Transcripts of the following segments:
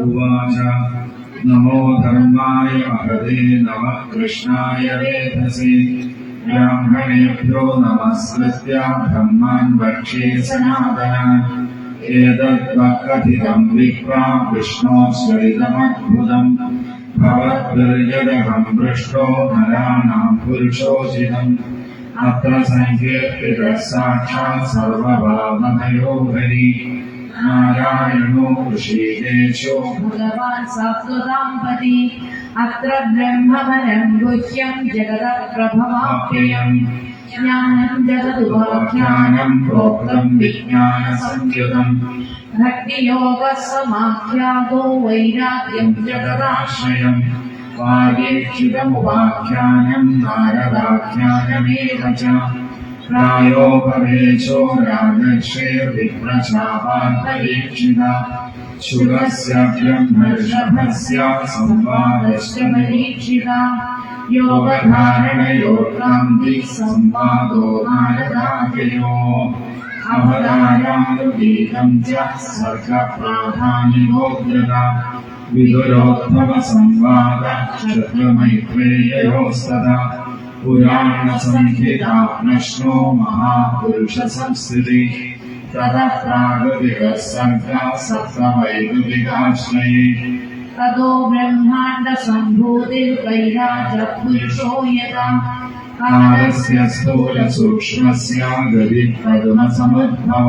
उवाच नमो धर्माय महते नमः कृष्णाय वेधसे। ब्राह्मणेभ्यो नमस्कृत्य ब्रह्मान् वक्षे सनातनान् एतद्वक्कथितम् विप्रा विष्णोश्चरितमद्भुतम् भवद्भिर्यदहम् पृष्टो नराणाम् पुरुषोचितम् अत्र सङ्कीर्तितः साक्षात् सर्वभावमयो हरि नारायणो ऋषिकेशो भगवान् सात्वताम्पति अत्र ब्रह्मपरम् गुह्यम् जगतः प्रभवाप्ययम् ज्ञानम् जगदुपाख्यानम् प्रोक्तम् विज्ञानसंयुतम् भक्तियोगः समाख्यातो वैराग्यम् जगदाश्रयम् जगदाश्रयम् वागीक्षितमुपाख्यानम् नारदाख्यानमेव च प्रायोपवेशो राजर्षेर्विप्रशापान्तरीक्षिता शुगस्य ब्रह्मर्षभस्य संवादश्च परीक्षिता योगधारणयोक्तान्ति संवादो नारदाख्ययो। अवदायानुगीतम् च सर्गप्राधान्योग्रता पुराणसंहिता प्रश्नो महापुरुषसंस्थिति। ततः प्रागतिकः सर्गः सप्तवैदिकाश्रये ततो ब्रह्माण्डसम्भूतिर्वैराजपुरुषो यदा। कालस्य स्थूलसूक्ष्मस्य गतिपद्मसमुद्भव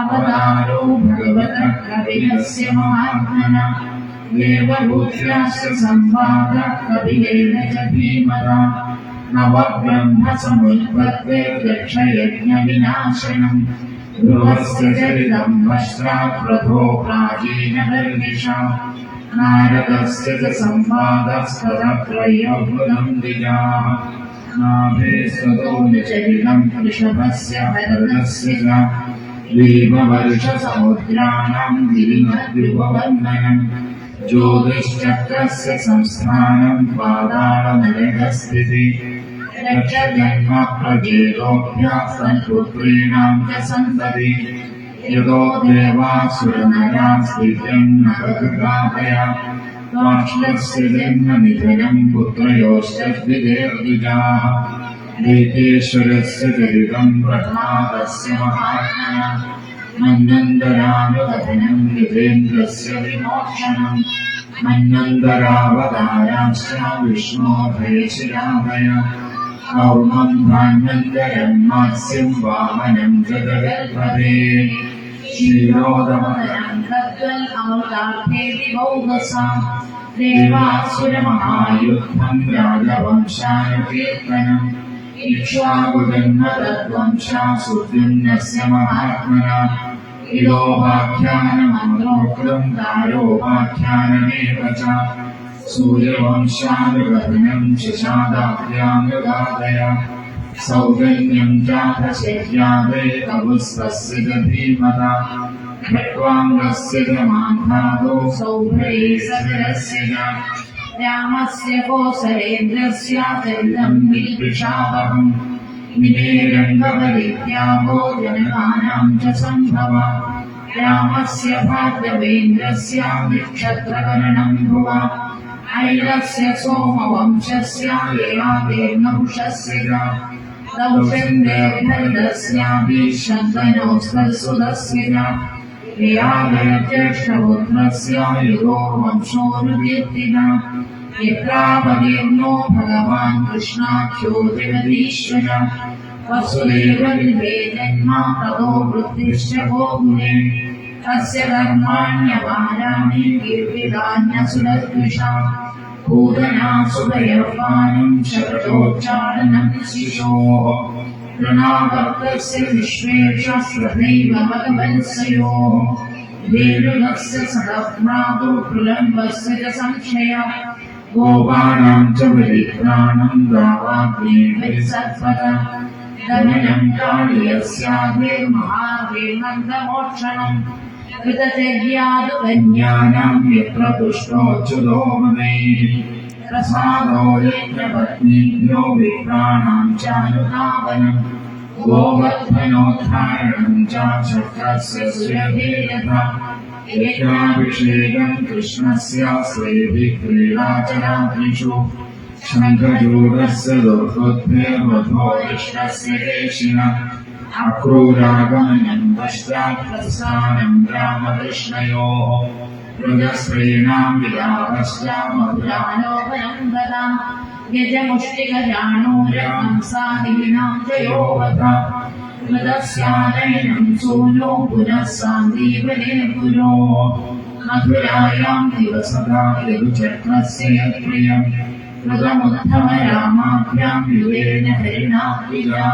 अवतारो भगवतः कपिलस्य महात्मना देवभूत्यास्य संवादः कपिलेन च धीमता नवब्रह्मसमुत्पत्ते दक्षयज्ञविनाशनम् ध्रुवस्य चरितम् पश्चात् प्रभो प्राचीनवर्निशा नारदस्य च संवादस्ततत्रयोभुतम् द्विजाः नाभे स्वतो निचरितम् वृषभस्य भरतस्य च गिरिमद्युपवर्णनम् ज्योतिश्चक्रस्य संस्थानम् पातालनरकस्थिति रक्षजन्म प्रजेतोभ्यः सन्पुत्रीणाम् च सन्तति यतो देवासुरनरा स्थित्यम् जन्मनिधनम् पुत्रयोश्च द्विजेर्द्विजाः एकेश्वरस्य चरितम् प्रह्लादस्य महात्मना मन्नन्दरानुकथनम् युधेन्द्रस्य विमोक्षणम् मन्नन्दरावताराश्च विष्णोभयशिरामय कौमम् भान्वन्तरम् मात्स्यम् वामनम् च जगद्पदे क्षीरोदमनम् तद्वल् अमृतार्थेति बहुवसा देवासुरमहायुद्धम् राजवंशानुकीर्तनम् इक्ष्वाकुजन्मतद्वंशासुद्युम्नस्य महात्मना इलोपाख्यानमन्त्रोक्तम् दारोपाख्यानमेव च सूर्यवंशानुगमनम् शिशादाभ्यानुगादय सौजन्यम् चापशेष्यादे कवुस्तस्य च धीमता खट्वाङ्गस्य च मान्धादो सौभरे सगरस्य च रामस्य कोसलेन्द्रस्य चरितम् विद्विषावहम् निमेरङ्गवरित्यागो जनकानाम् च सम्भव। रामस्य भाद्रवेन्द्रस्य नक्षत्रकरणम् भुव। ऐलस्य सोमवंशस्य दौषन्देर्भरदस्याभिशन्तनोस्तसुतस्य च भगवान् कृष्णाख्यो जगदीश्वर वसुदेवनिवेदन्मा ततो वृत्तिश्च गोकुले तस्य कीर्तिदान्यसुरद्विषा। पूतनासुभयपानम् शतोच्चारणम् शिशोः प्रणावर्तस्य विश्वेश स्वदैव भगवत्सयोः धेनुगस्य सदप्रादो प्रलम्बस्य च संशय गोपानां च परित्राणं दावाग्निभिर्सत्पद दमनं काळियस्याभिर्महाभिर्नन्दमोक्षणम् कृतचर्यादुकन्यानां ज्ञानं यत्र तुष्टोच्युतो मनैः प्रसादो यत्र पत्नीभ्यो विप्राणां चानुधावनम् गोवर्धनोद्धारणं च चक्रस्य सुरभि यथा यज्ञाभिषेकं कृष्णस्य श्रीभिः क्रीडाचरात्रिषु शङ्खचूडस्य दुर्गोद्भिर्वधो विष्णस्य केशिन अक्रूरागमनं पश्चात् प्रस्थानं रामकृष्णयोः മൃഗശ്രീണാം വിലാപശ്യാമധുരാലോപനം വരാം ഗജമുഷ്ടികരാണൂരംസാദീനാം ജയോവധ. മൃതസ്യാലയനം സൂനോ പുനഃസാന്ദീപനെ പുരോ മധുരായാം ദിവസദാ ലഘുചക്രസ്യ പ്രിയം. മൃതമുദ്ധമരാമാഭ്യാം യുവേന ഹരിണാഭിരാ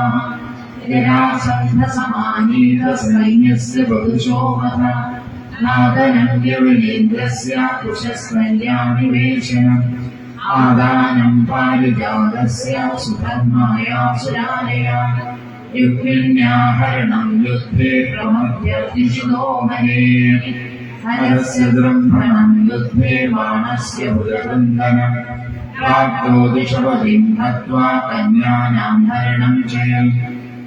ജരാസന്ധസമാനീത സൈന്യസ്യ ബഹുശോഭ हरिणा प्रियाः जरासन्धसमानीतसैन्यस्य बहुशो वधा नादनं यविनेन्द्रस्य कुशस्कल्यानिवेशनम् आदानं पारिजातस्य सुधर्माया सुरालया युक्मिण्याहरणं युद्धे प्रमद्यतिषुतो मने हरस्य द्रह्मणं युद्धे बाणस्य भुजबन्धनम् प्राप्तो दिशवतिं हत्वा कन्यानां हरणं चयन्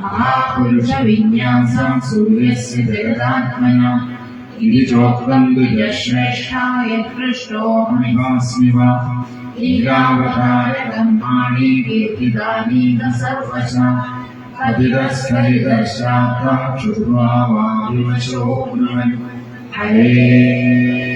महापुरुषविन्यासा सूर्यस्य जगदात्मना। इति चोक्तं द्विजश्रेष्ठाय पृष्टोऽहमिवास्मि वा। लीलावतार कर्माणि कीर्तिदानि न सर्वशा। पतितस्खलितश्चात्रा श्रुत्वा वा विवशो ब्रुवन् हरे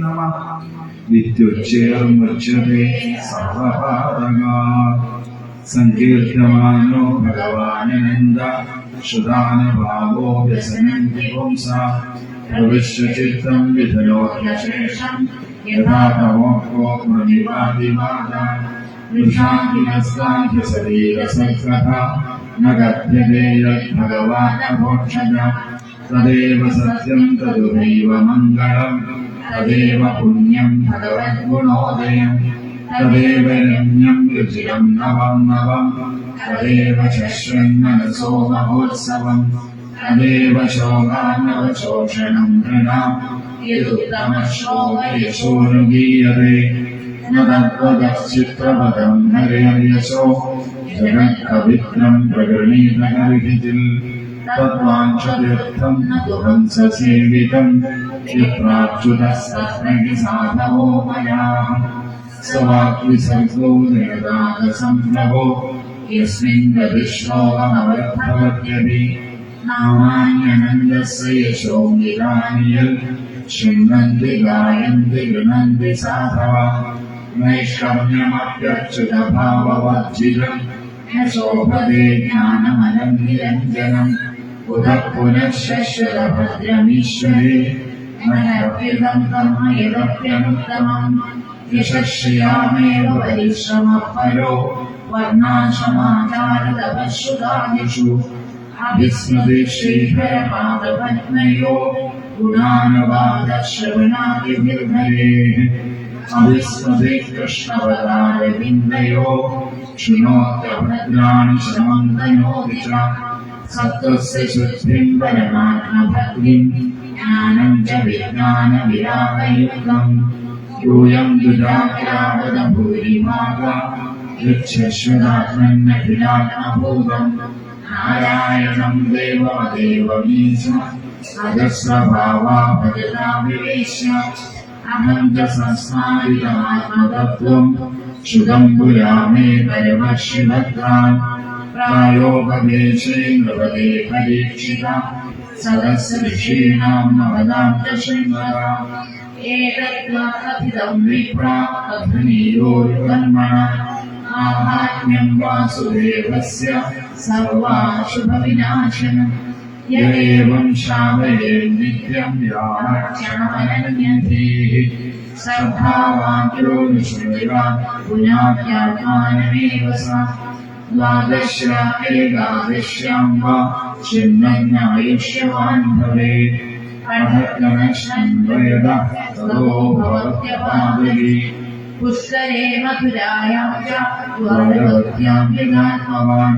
नमः विद्युच्चेर्मुच्यते सर्वपादगात् सङ्कीर्त्यमानो पुंसा प्रविश्य चित्तं विधयोऽन्यशेषम् यथा तमोको मृदिवादिवादा वृषाङ्गिनस्ताभ्यशरीरसत्कथा न कथ्यते यद्भगवानभोक्षज तदेव सत्यं तदुदैव मङ्गलम् तदेव पुण्यं भगवद्गुणोदयम् तदेव रम्यं रुचिरं नवं नवम् तदेव शश्वन्मनसो महोत्सवम् तदेव शोकान्नवशोषणं नृणाम् यदुत्तमश्लोकयशोरुगीयते न तद्वदश्चित्रपदं हरिहर्यशो जगत्पवित्रं प्रगृणीतहरिभिजिल् तद्वाञ्छतीर्थं न तु हंससेवितम् यत्राच्युतस्तस्मि साधवो मया स वाक्विसर्गो निर्दातसम्भवो यस्मिन् गतिश्लोकमवद्धवत्यपि नामान्यनन्दस्य यशोङ्गितानि यत् शृण्वन्ति गायन्ति गृह्णन्ति साधवा नैष्कर्म्यमप्यच्युतभाववर्जितम् न शोभते ज्ञानमलं निरञ्जनम् उदः पुनः शश्वतभद्रमीश्वरे मनरप्युतं कर्मयदप्यनुत्तमम् यशश्रियामेव परिश्रमः परो वर्णाश्रमाचारतपश्रुतादिषु अभिस्मृति श्रीधरपादपद्मयो गुणानुवादश्रवणादिभिर्भरेः अभिस्मृति कृष्णपदारविन्दयो शृणोत्यभद्राणि श्रमं तनोति च सत्त्वस्य शुद्धिं परमात्मभक्तिं ज्ञानं च विज्ञानविरागयुक्तम् यूयं दुजाग्रावद भूरिभागा यच्छश्वदात्मन्नखिलात्मभूतम् नारायणं देवदेवमीश अजस्रभावा भजताभिवेश्य अहं च संस्मारितमात्मतत्त्वम् श्रुतं पुरा मे परमशिवत्रान् प्रायोपदेशे नृपदे परीक्षिता सदस्यऋषीणां नवदां च शृण्वता एतत्त्वा कथितं विप्रा कथनीयोर्कर्मण आहात्म्यं वासुदेवस्य सर्वाशुभविनाशनम् य एवं श्रावये नित्यं याक्षणमनन्यधीः श्रद्धावाक्यो निषेवात् पुनात्यात्मानमेव सा द्वादश्या एकादश्यां वा चिन्मन्यायुष्यवान् भवेत् अर्हत्नश्चन्द्वयदा ततो भवत्यपादली पुष्करे मथुरायां च द्वारवत्यां यदात्मवान्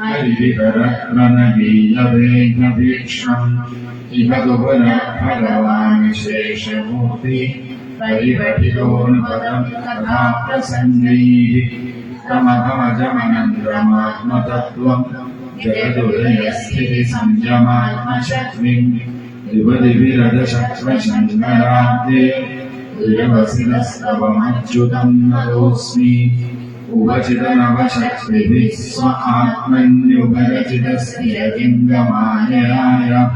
हरिविकरत्ननगीयवेघभीक्ष्णम् इह तु पुनः भगवान् शेषमूर्ति परिपठितोऽनुपदम् कथा प्रसङ्गैः तमभमजमनन्द्रमात्मतत्त्वम् जगदुदयस्थितिसंयमात्मशक्तिम् द्विपदिभिरदशक्ष्मशङ्कराब्दे दुर्वसितस्तवमच्युतम् नतोऽस्मि उवचितनवशक्तिभिः स्व आत्मन्युपरचितस्थिरलिङ्गमाययाय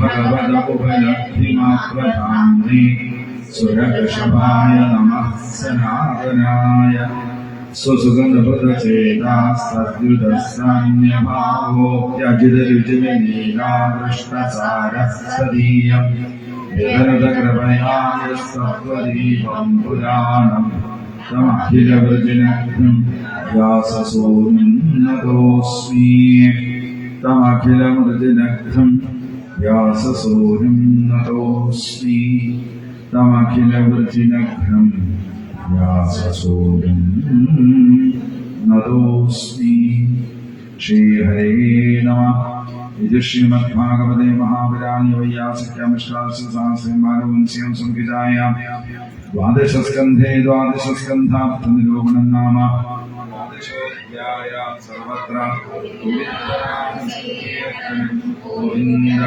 भगवत उपलब्धिमाप्रधाम्ने सुरवृषभाय नमः सनातनाय। त्यजितरुचिर्नीलादृष्टसारः सदीयम्। विदरदकृपया यस्तत्त्वदीपम् पुराणम् كما كلبجنكم يا سسور إنك وصميع كما كلبجنكم يا سسور إنك يا شيء جی شری مہاب سنیا